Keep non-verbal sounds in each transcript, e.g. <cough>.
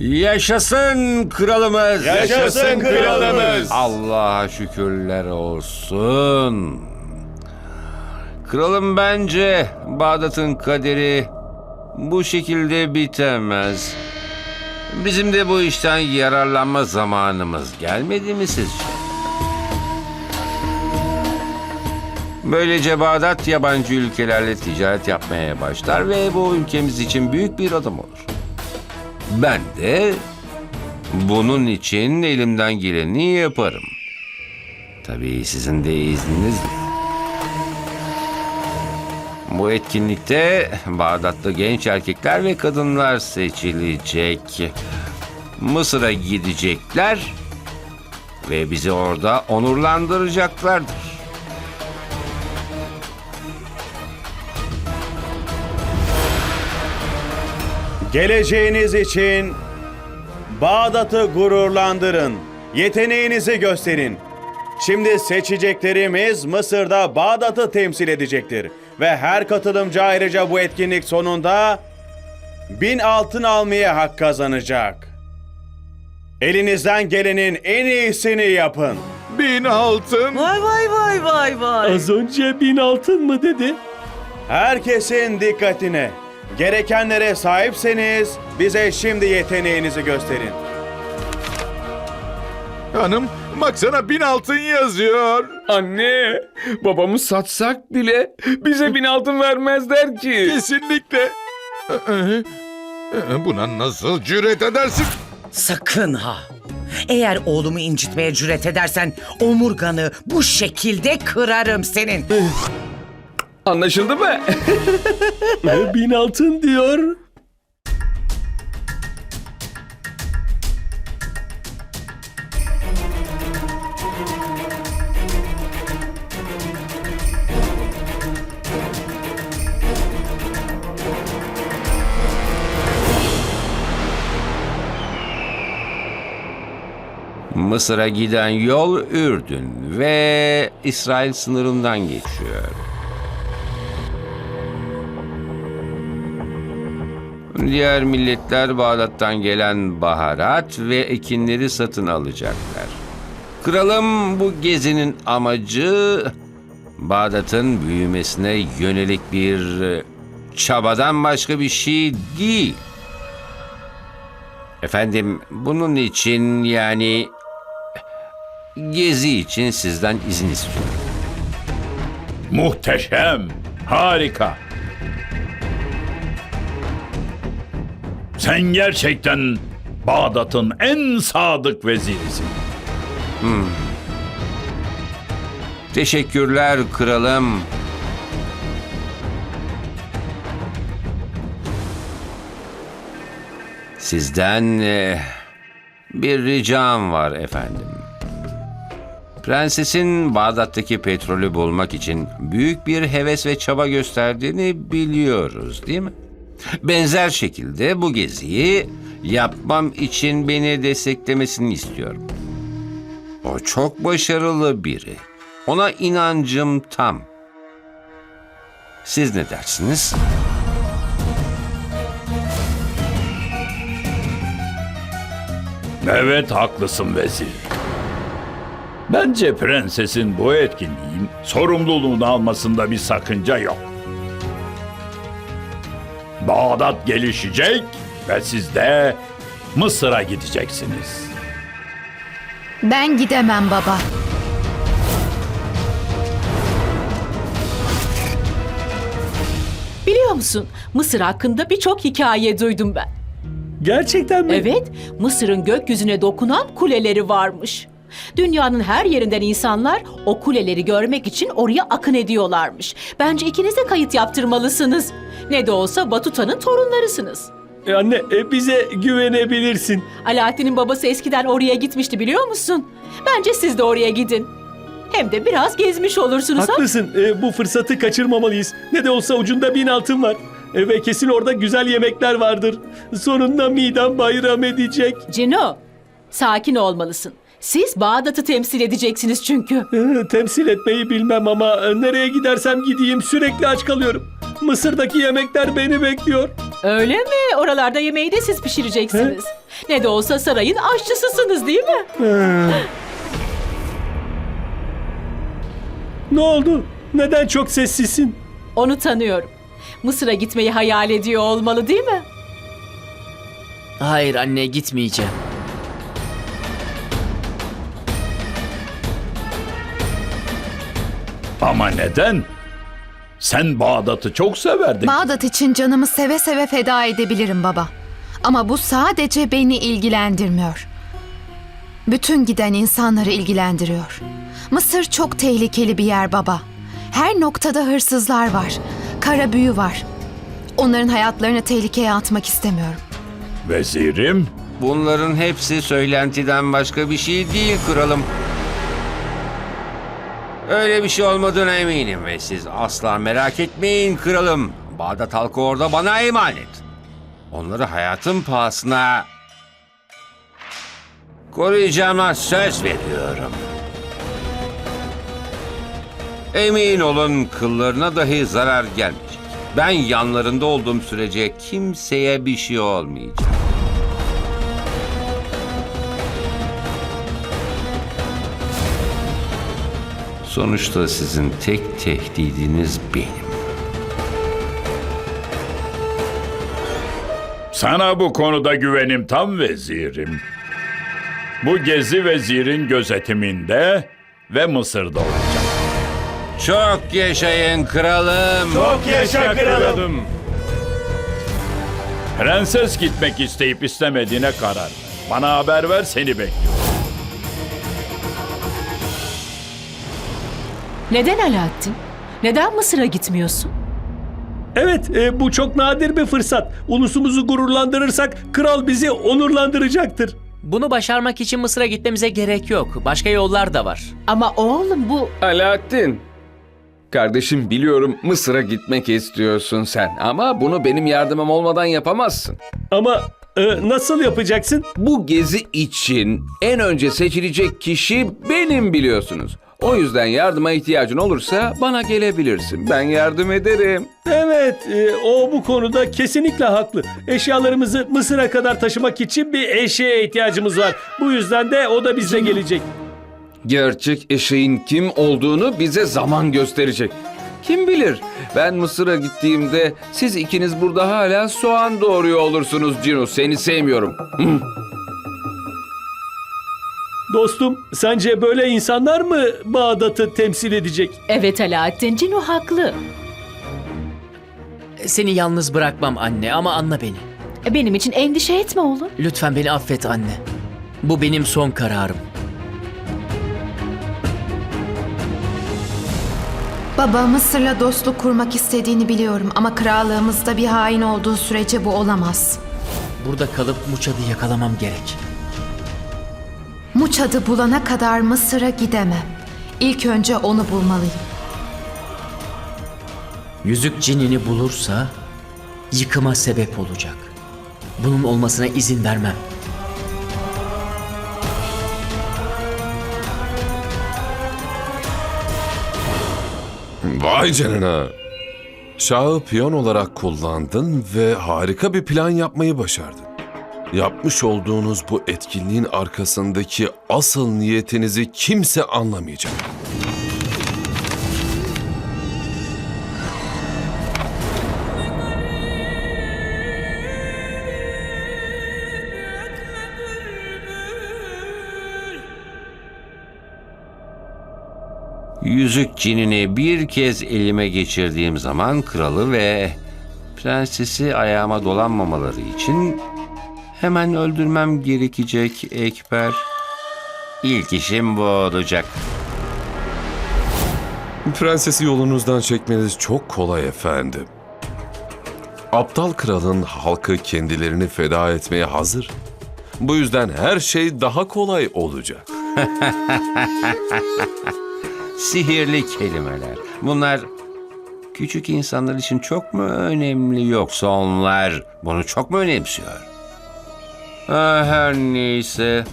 Yaşasın kralımız. Yaşasın kralımız. Allah'a şükürler olsun. Kralım bence Bağdat'ın kaderi bu şekilde bitemez. Bizim de bu işten yararlanma zamanımız gelmedi mi sizce? Böylece Bağdat yabancı ülkelerle ticaret yapmaya başlar ve bu ülkemiz için büyük bir adım olur. Ben de bunun için elimden geleni yaparım. Tabii sizin de izninizle. Bu etkinlikte Bağdatlı genç erkekler ve kadınlar seçilecek. Mısır'a gidecekler ve bizi orada onurlandıracaklardır. Geleceğiniz için Bağdat'ı gururlandırın. Yeteneğinizi gösterin. Şimdi seçeceklerimiz Mısır'da Bağdat'ı temsil edecektir. Ve her katılımcı ayrıca bu etkinlik sonunda bin altın almaya hak kazanacak. Elinizden gelenin en iyisini yapın. Bin altın. Vay vay vay vay vay. Az önce bin altın mı dedi? Herkesin dikkatine. Gerekenlere sahipseniz bize şimdi yeteneğinizi gösterin. Hanım baksana bin altın yazıyor. Anne, babamı satsak bile bize bin altın vermezler ki. Kesinlikle. Buna nasıl cüret edersin? Sakın ha. Eğer oğlumu incitmeye cüret edersen omurganı bu şekilde kırarım senin. Anlaşıldı mı? <laughs> Bin altın diyor. Mısır'a giden yol Ürdün ve İsrail sınırından geçiyor. Diğer milletler Bağdat'tan gelen baharat ve ekinleri satın alacaklar. Kralım bu gezinin amacı Bağdat'ın büyümesine yönelik bir e, çabadan başka bir şey değil. Efendim bunun için yani gezi için sizden izin istiyorum. Muhteşem, harika. Sen gerçekten Bağdat'ın en sadık vezirisin. Teşekkürler kralım. Sizden eh, bir ricam var efendim. Prensesin Bağdat'taki petrolü bulmak için büyük bir heves ve çaba gösterdiğini biliyoruz değil mi? Benzer şekilde bu geziyi yapmam için beni desteklemesini istiyorum. O çok başarılı biri. Ona inancım tam. Siz ne dersiniz? Evet haklısın vezir. Bence prensesin bu etkinliğin sorumluluğunu almasında bir sakınca yok. Bağdat gelişecek ve siz de Mısır'a gideceksiniz. Ben gidemem baba. Biliyor musun? Mısır hakkında birçok hikaye duydum ben. Gerçekten mi? Evet, Mısır'ın gökyüzüne dokunan kuleleri varmış. Dünyanın her yerinden insanlar o kuleleri görmek için oraya akın ediyorlarmış. Bence ikiniz de kayıt yaptırmalısınız. Ne de olsa Batuta'nın torunlarısınız. E, anne e, bize güvenebilirsin. Alaaddin'in babası eskiden oraya gitmişti biliyor musun? Bence siz de oraya gidin. Hem de biraz gezmiş olursunuz ha? Haklısın. E, bu fırsatı kaçırmamalıyız. Ne de olsa ucunda bin altın var. E, ve kesin orada güzel yemekler vardır. Sonunda midem bayram edecek. Cino, sakin olmalısın. Siz Bağdat'ı temsil edeceksiniz çünkü. Temsil etmeyi bilmem ama e, nereye gidersem gideyim sürekli aç kalıyorum. Mısır'daki yemekler beni bekliyor. Öyle mi? Oralarda yemeği de siz pişireceksiniz. Ne de olsa sarayın aşçısısınız değil mi? Ne oldu? Neden çok sessizsin? Onu tanıyorum. Mısır'a gitmeyi hayal ediyor olmalı değil mi? Hayır anne gitmeyeceğim. Ama neden? Sen Bağdat'ı çok severdin. Bağdat için canımı seve seve feda edebilirim baba. Ama bu sadece beni ilgilendirmiyor. Bütün giden insanları ilgilendiriyor. Mısır çok tehlikeli bir yer baba. Her noktada hırsızlar var. Kara büyü var. Onların hayatlarını tehlikeye atmak istemiyorum. Vezirim, Bunların hepsi söylentiden başka bir şey değil kralım. Öyle bir şey olmadığına eminim ve siz asla merak etmeyin kralım. Bağdat halkı orada bana emanet. Onları hayatım pahasına koruyacağıma söz veriyorum. Emin olun kıllarına dahi zarar gelmeyecek. Ben yanlarında olduğum sürece kimseye bir şey olmayacak. Sonuçta sizin tek tehdidiniz benim. sana bu konuda güvenim tam vezirim. Bu gezi vezirin gözetiminde ve Mısır'da olacak. Çok yaşayın kralım. Çok yaşa kralım. Prenses gitmek isteyip istemediğine karar. ver. Bana haber ver seni bekliyorum. Neden Alaaddin? Neden Mısır'a gitmiyorsun? Evet, e, bu çok nadir bir fırsat. Ulusumuzu gururlandırırsak kral bizi onurlandıracaktır. Bunu başarmak için Mısır'a gitmemize gerek yok. Başka yollar da var. Ama oğlum bu Alaaddin. Kardeşim biliyorum Mısır'a gitmek istiyorsun sen ama bunu benim yardımım olmadan yapamazsın. Ama e, nasıl yapacaksın? Bu gezi için en önce seçilecek kişi benim biliyorsunuz. O yüzden yardıma ihtiyacın olursa bana gelebilirsin. Ben yardım ederim. Evet, e, o bu konuda kesinlikle haklı. Eşyalarımızı Mısır'a kadar taşımak için bir eşeğe ihtiyacımız var. Bu yüzden de o da bize gelecek. Gerçek eşeğin kim olduğunu bize zaman gösterecek. Kim bilir ben Mısır'a gittiğimde siz ikiniz burada hala soğan doğuruyor olursunuz Cino. Seni sevmiyorum. Hı. Dostum, sence böyle insanlar mı Bağdat'ı temsil edecek? evet Alaaddin Cino haklı. Seni yalnız bırakmam anne ama anla beni. E, Benim için endişe etme oğlum. Lütfen beni affet anne. Bu benim son kararım. Baba Mısır'la dostluk kurmak istediğini biliyorum ama krallığımızda bir hain olduğu sürece bu olamaz. Burada kalıp Muçad'ı yakalamam gerek. Muçad'ı bulana kadar Mısır'a gidemem. İlk önce onu bulmalıyım. Yüzük cinini bulursa yıkıma sebep olacak. Bunun olmasına izin vermem. Vay canına. Şahı piyon olarak kullandın ve harika bir plan yapmayı başardın. Yapmış olduğunuz bu etkinliğin arkasındaki asıl niyetinizi kimse anlamayacak. Yüzük cinini bir kez elime geçirdiğim zaman kralı ve prensesi ayağıma dolanmamaları için hemen öldürmem gerekecek Ekber. İlk işim bu olacak. Prensesi yolunuzdan çekmeniz çok kolay efendim. Aptal kralın halkı kendilerini feda etmeye hazır. Bu yüzden her şey daha kolay olacak. <laughs> Sihirli kelimeler. Bunlar küçük insanlar için çok mu önemli yoksa onlar bunu çok mu önemsiyor? Ah, her neyse.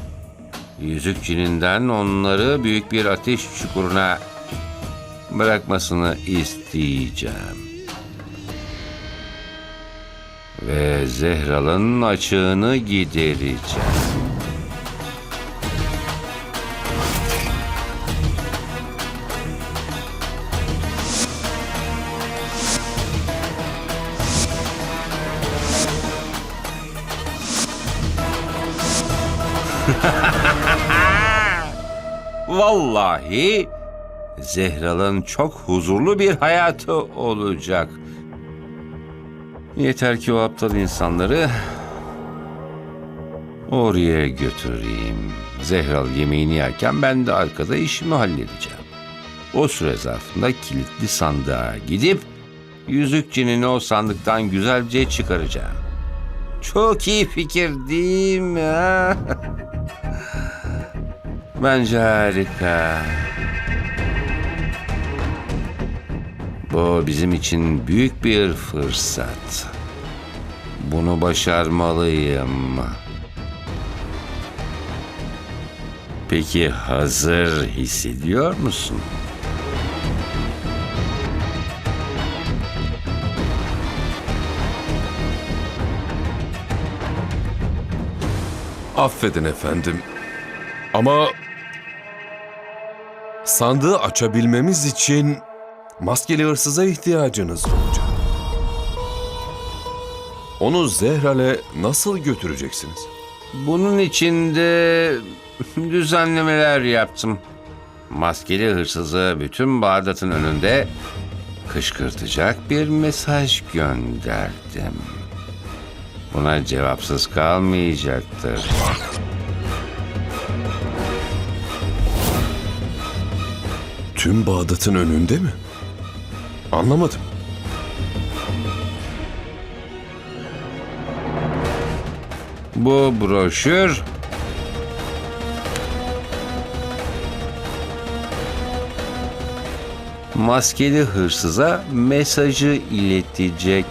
Yüzük cininden onları büyük bir ateş çukuruna bırakmasını isteyeceğim. Ve Zehral'ın açığını gidereceğim. Vallahi Zehral'ın çok huzurlu bir hayatı olacak. Yeter ki o aptal insanları oraya götüreyim. Zehral yemeğini yerken ben de arkada işimi halledeceğim. O süre zarfında kilitli sandığa gidip yüzükçinin o sandıktan güzelce çıkaracağım. Çok iyi fikir değil mi? <laughs> Bence harika. Bu bizim için büyük bir fırsat. Bunu başarmalıyım. Peki hazır hissediyor musun? Affedin efendim. Ama sandığı açabilmemiz için maskeli hırsıza ihtiyacınız olacak. Onu Zehral'e nasıl götüreceksiniz? Bunun için de düzenlemeler yaptım. Maskeli hırsızı bütün Bağdat'ın önünde kışkırtacak bir mesaj gönderdim. Buna cevapsız kalmayacaktır. Tüm Bağdat'ın önünde mi? Anlamadım. Bu broşür maskeli hırsıza mesajı iletecek.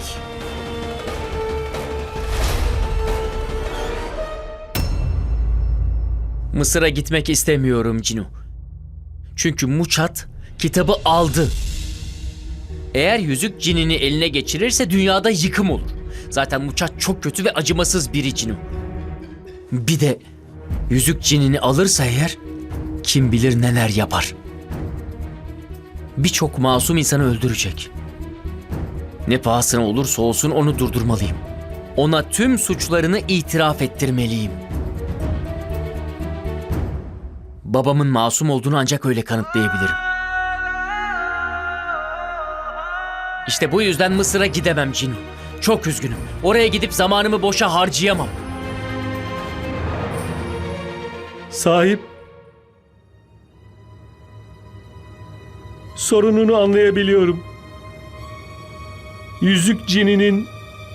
Mısır'a gitmek istemiyorum Cinu. Çünkü Muçat kitabı aldı. Eğer yüzük cinini eline geçirirse dünyada yıkım olur. Zaten Muçat çok kötü ve acımasız biri Cinu. Bir de yüzük cinini alırsa eğer kim bilir neler yapar. Birçok masum insanı öldürecek. Ne pahasına olursa olsun onu durdurmalıyım. Ona tüm suçlarını itiraf ettirmeliyim. Babamın masum olduğunu ancak öyle kanıtlayabilirim. İşte bu yüzden Mısır'a gidemem Cinu. Çok üzgünüm. Oraya gidip zamanımı boşa harcayamam. Sahip. Sorununu anlayabiliyorum. Yüzük cininin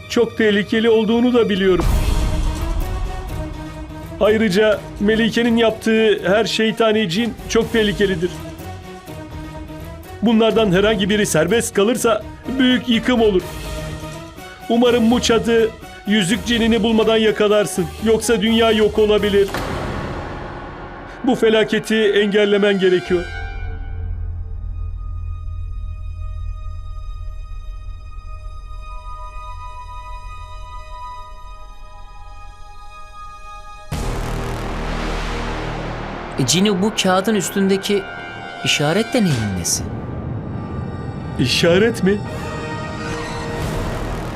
çok tehlikeli olduğunu da biliyorum. Ayrıca Melike'nin yaptığı her şeytani cin çok tehlikelidir. Bunlardan herhangi biri serbest kalırsa büyük yıkım olur. Umarım Muçat'ı yüzük cinini bulmadan yakalarsın. Yoksa dünya yok olabilir. Bu felaketi engellemen gerekiyor. Cinu bu kağıdın üstündeki işaret de neyin nesi? İşaret mi?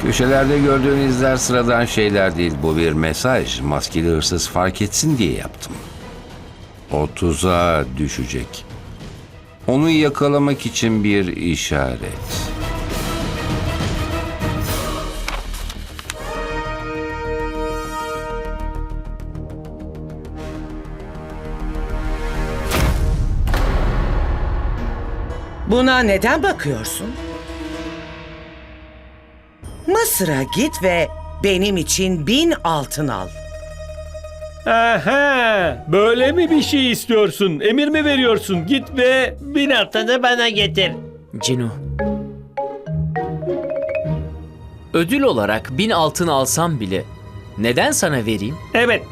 Köşelerde gördüğün izler sıradan şeyler değil. Bu bir mesaj. Maskeli hırsız fark etsin diye yaptım. O tuzağa düşecek. Onu yakalamak için bir işaret. Buna neden bakıyorsun? Mısır'a git ve benim için bin altın al. Aha, böyle mi bir şey istiyorsun? Emir mi veriyorsun? Git ve bin altını bana getir. Cinu. Ödül olarak bin altın alsam bile neden sana vereyim? Evet,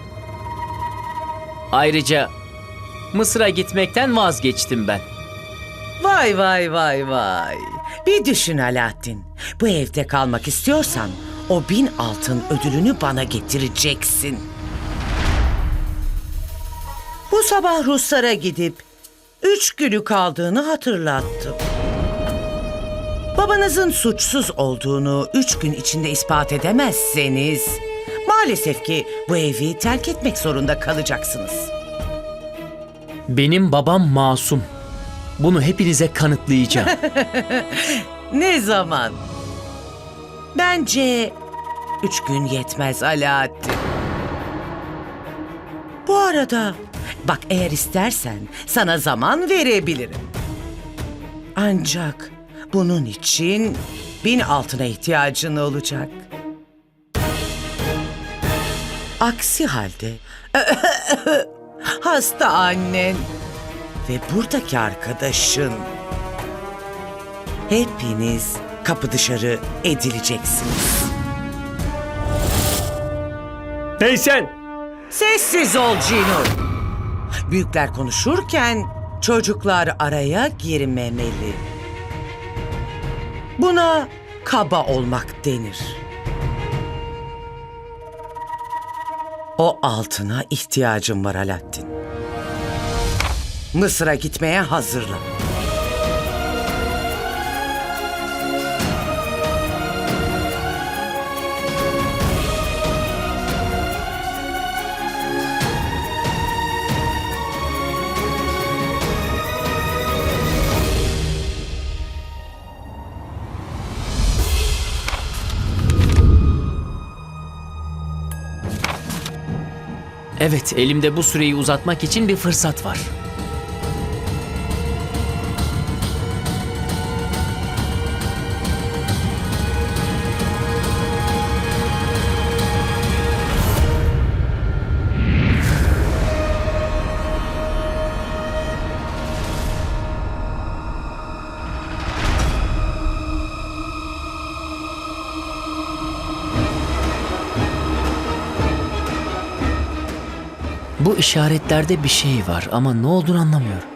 Ayrıca Mısır'a gitmekten vazgeçtim ben. Vay vay vay vay. Bir düşün Alaaddin. Bu evde kalmak istiyorsan o bin altın ödülünü bana getireceksin. Bu sabah Ruslara gidip üç günü kaldığını hatırlattım. Babanızın suçsuz olduğunu üç gün içinde ispat edemezseniz... ...maalesef ki bu evi terk etmek zorunda kalacaksınız. Benim babam masum. Bunu hepinize kanıtlayacağım. <laughs> Ne zaman? Bence üç gün yetmez Alaaddin. Bu arada bak eğer istersen sana zaman verebilirim. Ancak bunun için bin altına ihtiyacın olacak. Aksi halde <laughs> hasta annen ve buradaki arkadaşın hepiniz kapı dışarı edileceksiniz. Hey sen! Sessiz ol Cino. Büyükler konuşurken çocuklar araya girmemeli. Buna kaba olmak denir. O altına ihtiyacım var Alaaddin. Mısır'a gitmeye hazırlan. evet, elimde bu süreyi uzatmak için bir fırsat var. Bu işaretlerde bir şey var ama ne olduğunu anlamıyorum.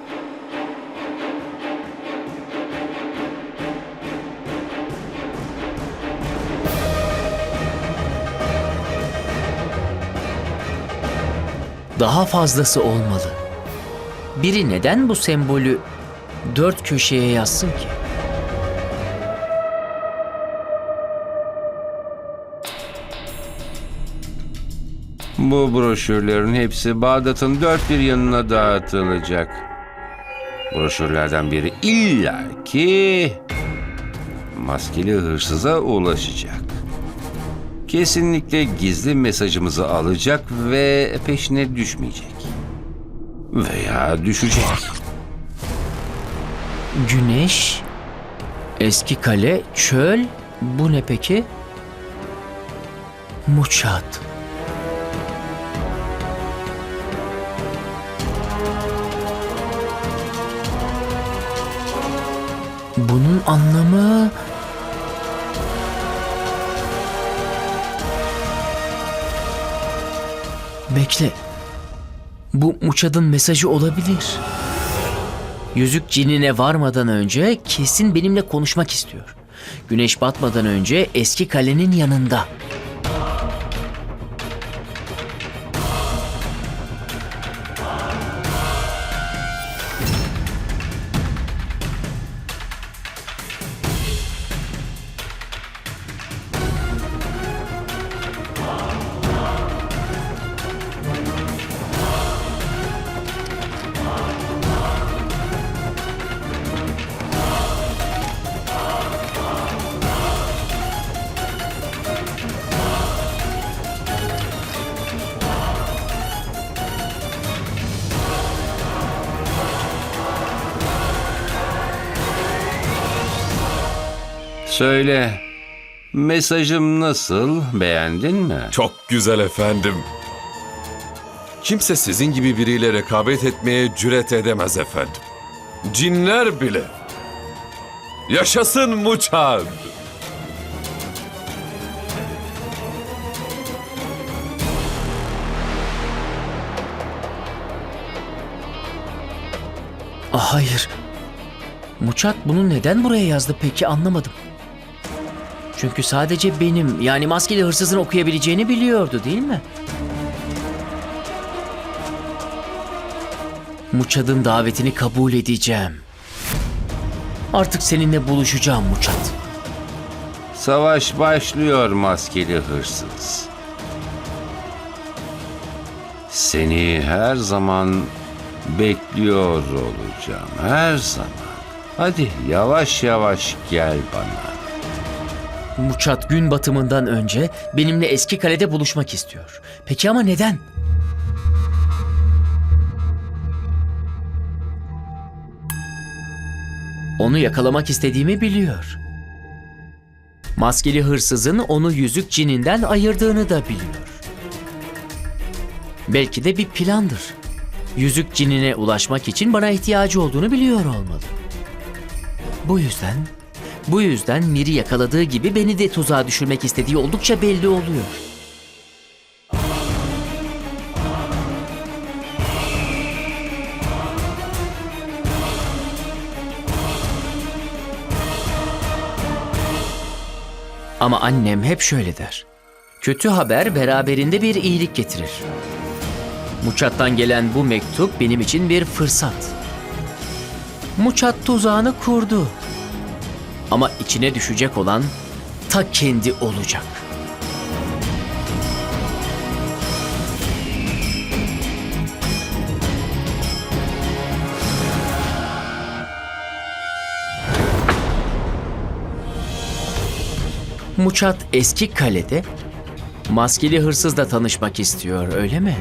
Daha fazlası olmalı. Biri neden bu sembolü dört köşeye yazsın ki? Bu broşürlerin hepsi Bağdat'ın dört bir yanına dağıtılacak. Broşürlerden biri illaki maskeli hırsıza ulaşacak. Kesinlikle gizli mesajımızı alacak ve peşine düşmeyecek. Veya düşecek. Güneş, eski kale, çöl, bu ne peki? Muçat. Anlamı... Bekle. Bu Muçad'ın mesajı olabilir. Yüzük cinine varmadan önce kesin benimle konuşmak istiyor. Güneş batmadan önce eski kalenin yanında. Söyle, mesajım nasıl? Beğendin mi? Çok güzel efendim. Kimse sizin gibi biriyle rekabet etmeye cüret edemez efendim. Cinler bile. Yaşasın Muçad. Ah, hayır. Muçat bunu neden buraya yazdı peki anlamadım. Çünkü sadece benim yani maskeli hırsızın okuyabileceğini biliyordu değil mi? Muçad'ın davetini kabul edeceğim. Artık seninle buluşacağım Muçad. Savaş başlıyor maskeli hırsız. Seni her zaman bekliyor olacağım. Her zaman. Hadi yavaş yavaş gel bana. Muçat gün batımından önce benimle eski kalede buluşmak istiyor. Peki ama neden? Onu yakalamak istediğimi biliyor. Maskeli hırsızın onu yüzük cininden ayırdığını da biliyor. Belki de bir plandır. Yüzük cinine ulaşmak için bana ihtiyacı olduğunu biliyor olmalı. Bu yüzden bu yüzden Mir'i yakaladığı gibi beni de tuzağa düşürmek istediği oldukça belli oluyor. Ama annem hep şöyle der. Kötü haber beraberinde bir iyilik getirir. Muçat'tan gelen bu mektup benim için bir fırsat. Muçat tuzağını kurdu. Ama içine düşecek olan ta kendi olacak. Muçat eski kalede maskeli hırsızla tanışmak istiyor öyle mi?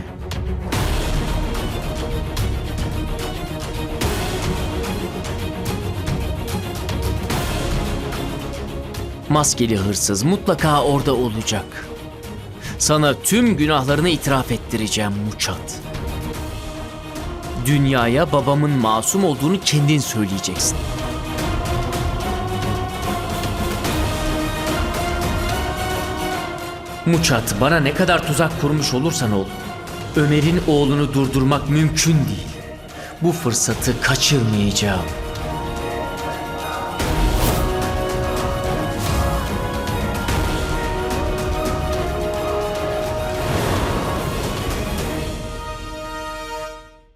Maskeli hırsız mutlaka orada olacak. Sana tüm günahlarını itiraf ettireceğim Muçat. Dünyaya babamın masum olduğunu kendin söyleyeceksin. Muçat bana ne kadar tuzak kurmuş olursan ol. Ömer'in oğlunu durdurmak mümkün değil. Bu fırsatı kaçırmayacağım.